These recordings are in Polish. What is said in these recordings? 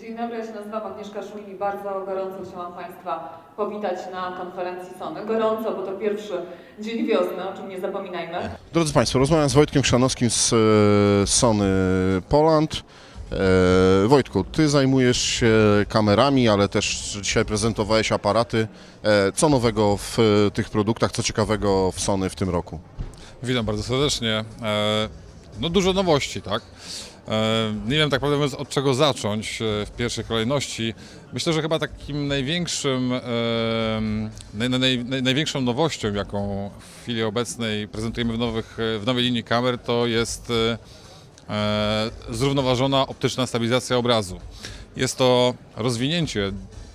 Dzień dobry, ja się nazywam Agnieszka Szuli i bardzo gorąco chciałam Państwa powitać na konferencji Sony. Gorąco, bo to pierwszy dzień wiosny, o czym nie zapominajmy. Drodzy Państwo, rozmawiam z Wojtkiem Chrzanowskim z e, Sony Poland. E, Wojtku, Ty zajmujesz się kamerami, ale też dzisiaj prezentowałeś aparaty. E, Co nowego w tych produktach, co ciekawego w Sony w tym roku? Witam bardzo serdecznie. E, No dużo nowości, tak? E, Nie wiem tak naprawdę od czego zacząć e, w pierwszej kolejności. Myślę, że chyba takim największym, naj, naj, naj, największą nowością, jaką w chwili obecnej prezentujemy w, nowych, w nowej linii kamer, to jest e, zrównoważona optyczna stabilizacja obrazu. Jest to rozwinięcie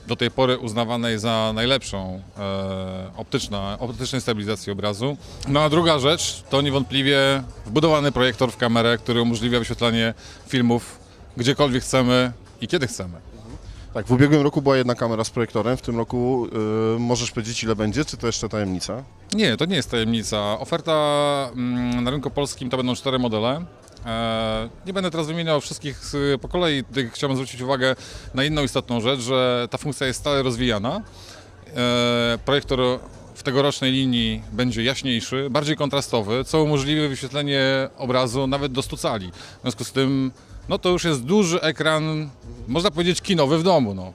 do tej pory uznawanej za najlepszą e, optyczna, optycznej stabilizacji obrazu. No a druga rzecz to niewątpliwie wbudowany projektor w kamerę, który umożliwia wyświetlanie filmów gdziekolwiek chcemy i kiedy chcemy. Tak, w ubiegłym roku była jedna kamera z projektorem, w tym roku e, możesz powiedzieć ile będzie, czy to jeszcze tajemnica? Nie, to nie jest tajemnica. Oferta mm, na rynku polskim to będą cztery modele. E, Nie będę teraz wymieniał wszystkich po kolei, chciałbym zwrócić uwagę na inną istotną rzecz, że ta funkcja jest stale rozwijana. E, Projektor w tegorocznej linii będzie jaśniejszy, bardziej kontrastowy, co umożliwi wyświetlenie obrazu nawet do 100 cali. W związku z tym, no to już jest duży ekran, można powiedzieć kinowy w domu. No.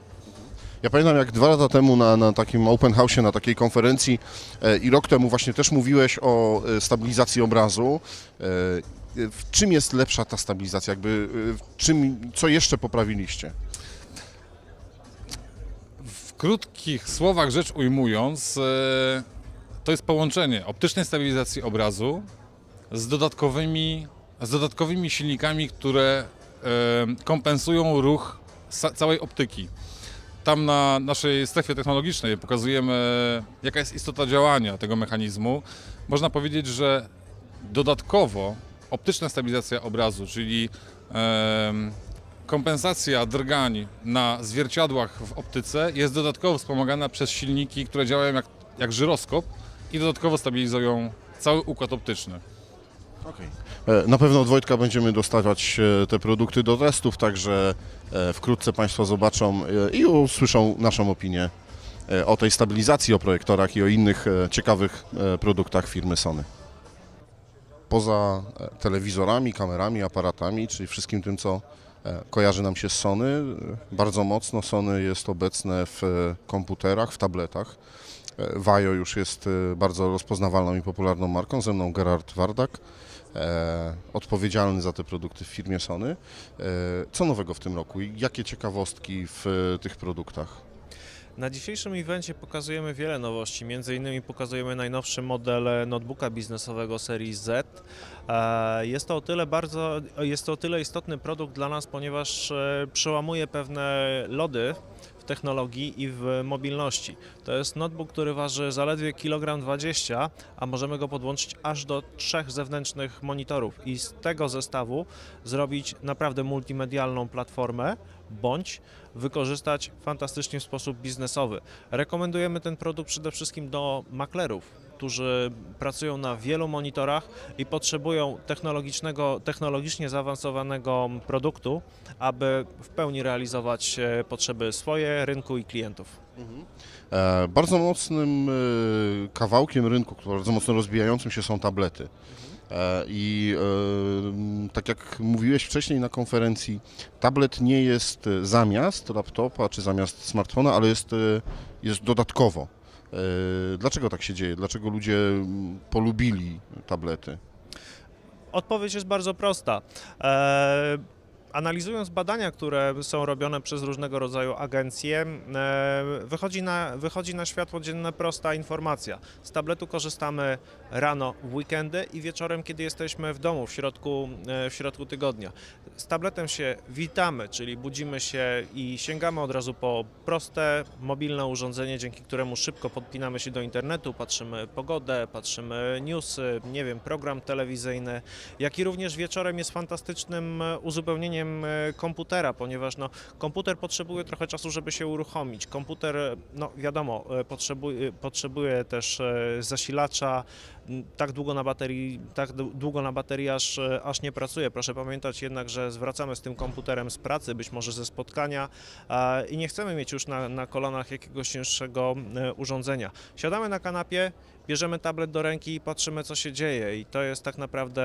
Ja pamiętam jak dwa lata temu na, na takim open house, na takiej konferencji e, i rok temu właśnie też mówiłeś o e, stabilizacji obrazu. E, w czym jest lepsza ta stabilizacja? Jakby, w czym, co jeszcze poprawiliście? W krótkich słowach rzecz ujmując, e, to jest połączenie optycznej stabilizacji obrazu z dodatkowymi, z dodatkowymi silnikami, które e, kompensują ruch całej optyki. Tam na naszej strefie technologicznej pokazujemy, jaka jest istota działania tego mechanizmu. Można powiedzieć, że dodatkowo optyczna stabilizacja obrazu, czyli kompensacja drgań na zwierciadłach w optyce jest dodatkowo wspomagana przez silniki, które działają jak, jak żyroskop i dodatkowo stabilizują cały układ optyczny. E, Na pewno od Wojtka będziemy dostawać e, te produkty do testów, także e, wkrótce Państwo zobaczą i usłyszą naszą opinię o tej stabilizacji, o projektorach i o innych ciekawych produktach firmy Sony. Poza e, telewizorami, kamerami, aparatami, czyli wszystkim tym, co e, kojarzy nam się z Sony, bardzo mocno Sony jest obecne w e, komputerach, w tabletach. Vajo już jest bardzo rozpoznawalną i popularną marką, ze mną Gerard Wardak odpowiedzialny za te produkty w firmie Sony. Co nowego w tym roku i jakie ciekawostki w tych produktach? Na dzisiejszym evencie pokazujemy wiele nowości. Między innymi pokazujemy najnowszy model notebooka biznesowego serii Z. E, Jest to o tyle bardzo, jest to o tyle istotny produkt dla nas, ponieważ e, przełamuje pewne lody technologii i w mobilności. To jest notebook, który waży zaledwie kilogram 20, a możemy go podłączyć aż do trzech zewnętrznych monitorów i z tego zestawu zrobić naprawdę multimedialną platformę bądź wykorzystać fantastycznie w sposób biznesowy. Rekomendujemy ten produkt przede wszystkim do maklerów, którzy pracują na wielu monitorach i potrzebują technologicznego, technologicznie zaawansowanego produktu, aby w pełni realizować e, potrzeby swoje, rynku i klientów. E, bardzo mocnym e, kawałkiem rynku, bardzo mocno rozwijającym się są tablety. I e, tak jak mówiłeś wcześniej na konferencji, tablet nie jest zamiast laptopa czy zamiast smartfona, ale jest, jest dodatkowo. E, Dlaczego tak się dzieje? Dlaczego ludzie m, polubili tablety? Odpowiedź jest bardzo prosta. Analizując badania, które są robione przez różnego rodzaju agencje, e, wychodzi na, wychodzi na światło dzienne prosta informacja. Z tabletu korzystamy rano, w weekendy i wieczorem, kiedy jesteśmy w domu, w środku, e, w środku tygodnia. Z tabletem się witamy, czyli budzimy się i sięgamy od razu po proste, mobilne urządzenie, dzięki któremu szybko podpinamy się do internetu, patrzymy pogodę, patrzymy newsy, nie wiem, program telewizyjny, jak i również wieczorem jest fantastycznym e, uzupełnieniem e, komputera, ponieważ no, komputer potrzebuje trochę czasu, żeby się uruchomić. Komputer, no wiadomo, e, potrzebuje, potrzebuje też e, zasilacza, tak długo na baterii, tak długo na baterii aż, aż nie pracuje. Proszę pamiętać jednak, że zwracamy z tym komputerem z pracy, być może ze spotkania i nie chcemy mieć już na, na kolanach jakiegoś cięższego urządzenia. Siadamy na kanapie, bierzemy tablet do ręki i patrzymy, co się dzieje i to jest tak naprawdę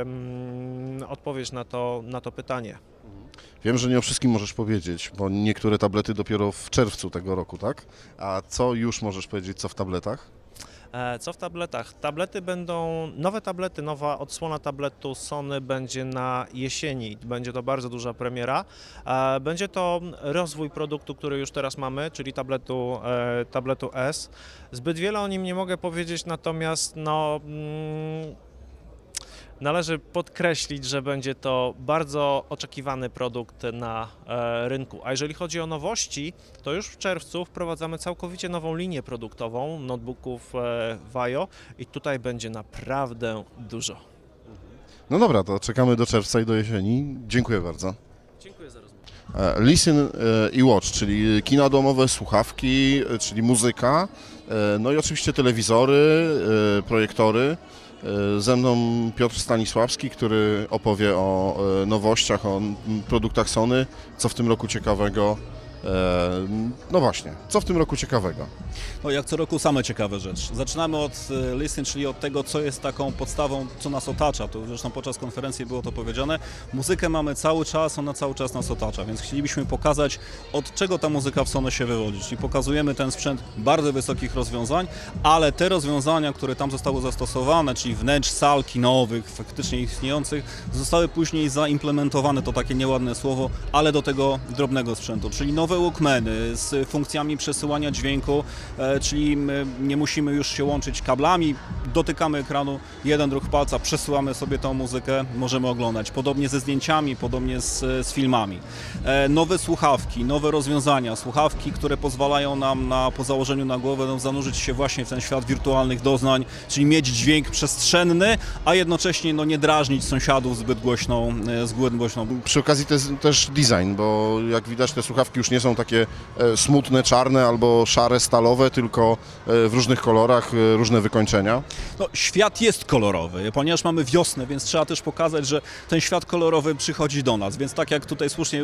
em, odpowiedź na to, na to pytanie. Wiem, że nie o wszystkim możesz powiedzieć, bo niektóre tablety dopiero w czerwcu tego roku, tak? A co już możesz powiedzieć, co w tabletach? E, Co w tabletach? Tablety będą, nowe tablety, nowa odsłona tabletu Sony będzie na jesieni. Będzie to bardzo duża premiera. E, Będzie to rozwój produktu, który już teraz mamy, czyli tabletu, e, tabletu S. Zbyt wiele o nim nie mogę powiedzieć, natomiast no, mm, należy podkreślić, że będzie to bardzo oczekiwany produkt na e, rynku. A jeżeli chodzi o nowości, to już w czerwcu wprowadzamy całkowicie nową linię produktową notebooków e, Vajo i tutaj będzie naprawdę dużo. No dobra, to czekamy do czerwca i do jesieni. Dziękuję bardzo. Dziękuję za rozmowę. E, Listen e, i watch, czyli kina domowe, słuchawki, e, czyli muzyka, e, no i oczywiście telewizory, e, projektory. E, Ze mną Piotr Stanisławski, który opowie o e, nowościach, o produktach Sony, co w tym roku ciekawego. E, No właśnie, co w tym roku ciekawego? No, jak co roku same ciekawe rzeczy. Zaczynamy od e, listen, czyli od tego, co jest taką podstawą, co nas otacza. To zresztą podczas konferencji było to powiedziane. Muzykę mamy cały czas, ona cały czas nas otacza, więc chcielibyśmy pokazać, od czego ta muzyka w Sony się wywodzi. Czyli pokazujemy ten sprzęt bardzo wysokich rozwiązań, ale te rozwiązania, które tam zostały zastosowane, czyli wnętrz sal kinowych, faktycznie istniejących, zostały później zaimplementowane, to takie nieładne słowo, ale do tego drobnego sprzętu, czyli nowe Walkmany z funkcjami przesyłania dźwięku, e, czyli nie musimy już się łączyć kablami, dotykamy ekranu, jeden ruch palca, przesyłamy sobie tą muzykę, możemy oglądać. Podobnie ze zdjęciami, podobnie z, z filmami. E, Nowe słuchawki, nowe rozwiązania, słuchawki, które pozwalają nam na, po założeniu na głowę no, zanurzyć się właśnie w ten świat wirtualnych doznań, czyli mieć dźwięk przestrzenny, a jednocześnie no, nie drażnić sąsiadów zbyt głośną, e, zbyt głośną Przy okazji też, też design, bo jak widać te słuchawki już nie są takie e, smutne, czarne albo szare, stalowe, tylko e, w różnych kolorach, e, różne wykończenia. No, świat jest kolorowy, ponieważ mamy wiosnę, więc trzeba też pokazać, że ten świat kolorowy przychodzi do nas. Więc tak jak tutaj słusznie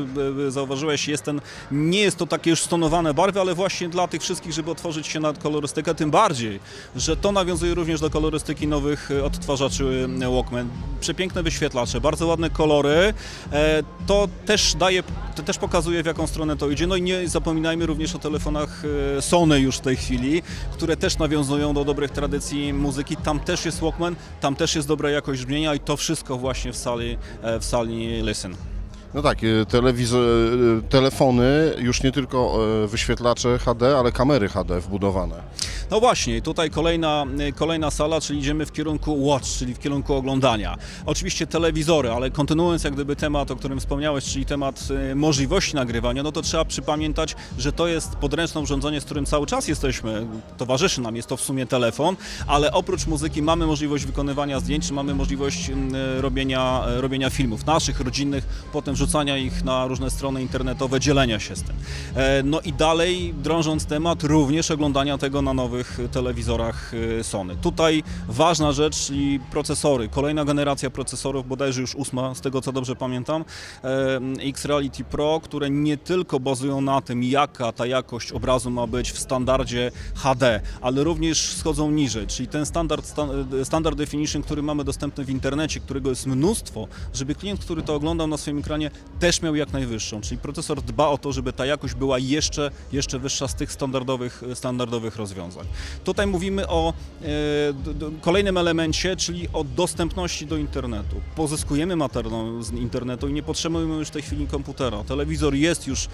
zauważyłeś, jest ten, nie jest to takie już stonowane barwy, ale właśnie dla tych wszystkich, żeby otworzyć się na kolorystykę, tym bardziej, że to nawiązuje również do kolorystyki nowych odtwarzaczy Walkman. Przepiękne wyświetlacze, bardzo ładne kolory. To też daje, to też pokazuje w jaką stronę to idzie. No i nie zapominajmy również o telefonach e, Sony już w tej chwili, które też nawiązują do dobrych tradycji muzyki. Tam też jest Walkman, tam też jest dobra jakość brzmienia i to wszystko właśnie w sali, e, w sali Listen. No tak, e, telefony, już nie tylko wyświetlacze HD, ale kamery HD wbudowane. No właśnie, tutaj kolejna, y, kolejna sala, czyli idziemy w kierunku watch, czyli w kierunku oglądania. Oczywiście telewizory, ale kontynuując jak gdyby temat, o którym wspomniałeś, czyli temat y, możliwości nagrywania, no to trzeba przypamiętać, że to jest podręczne urządzenie, z którym cały czas jesteśmy, towarzyszy nam, jest to w sumie telefon, ale oprócz muzyki mamy możliwość wykonywania zdjęć, mamy możliwość y, robienia, robienia filmów naszych, rodzinnych, potem wrzucania ich na różne strony internetowe, dzielenia się z tym. E, No i dalej, drążąc temat, również oglądania tego na nowych telewizorach e, Sony. Tutaj ważna rzecz, czyli procesory. Kolejna generacja procesorów, bodajże już ósma, z tego co dobrze pamiętam, e, X-Reality Pro, które nie tylko bazują na tym, jaka ta jakość obrazu ma być w standardzie HD, ale również schodzą niżej, czyli ten standard, sta- standard definition, który mamy dostępny w internecie, którego jest mnóstwo, żeby klient, który to oglądał na swoim ekranie, też miał jak najwyższą. Czyli procesor dba o to, żeby ta jakość była jeszcze, jeszcze wyższa z tych standardowych, standardowych rozwiązań. Tutaj mówimy o e, kolejnym elemencie, czyli o dostępności do internetu. Pozyskujemy materiał z internetu i nie potrzebujemy już w tej chwili komputera. Telewizor jest już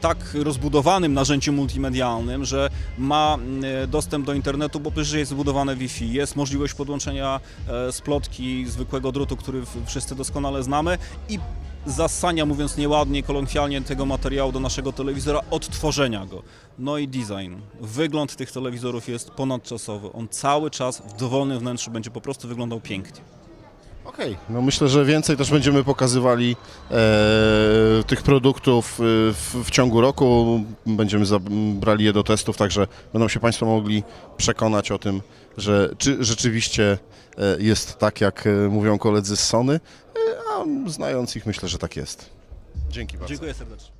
tak rozbudowanym narzędziem multimedialnym, że ma e, dostęp do internetu, bo przecież jest zbudowane Wi-Fi, jest możliwość podłączenia e, z plotki zwykłego drutu, który wszyscy doskonale znamy i zasania, mówiąc nieładnie, kolokwialnie, tego materiału do naszego telewizora, odtworzenia go. No i design. Wygląd tych telewizorów jest ponadczasowy. On cały czas w dowolnym wnętrzu będzie po prostu wyglądał pięknie. Okej, no myślę, że więcej też będziemy pokazywali e, tych produktów e, w, w ciągu roku. Będziemy brali je do testów, także będą się Państwo mogli przekonać o tym, że czy rzeczywiście e, jest tak, jak e, mówią koledzy z Sony, znając ich myślę, że tak jest. Dzięki bardzo. Dziękuję serdecznie.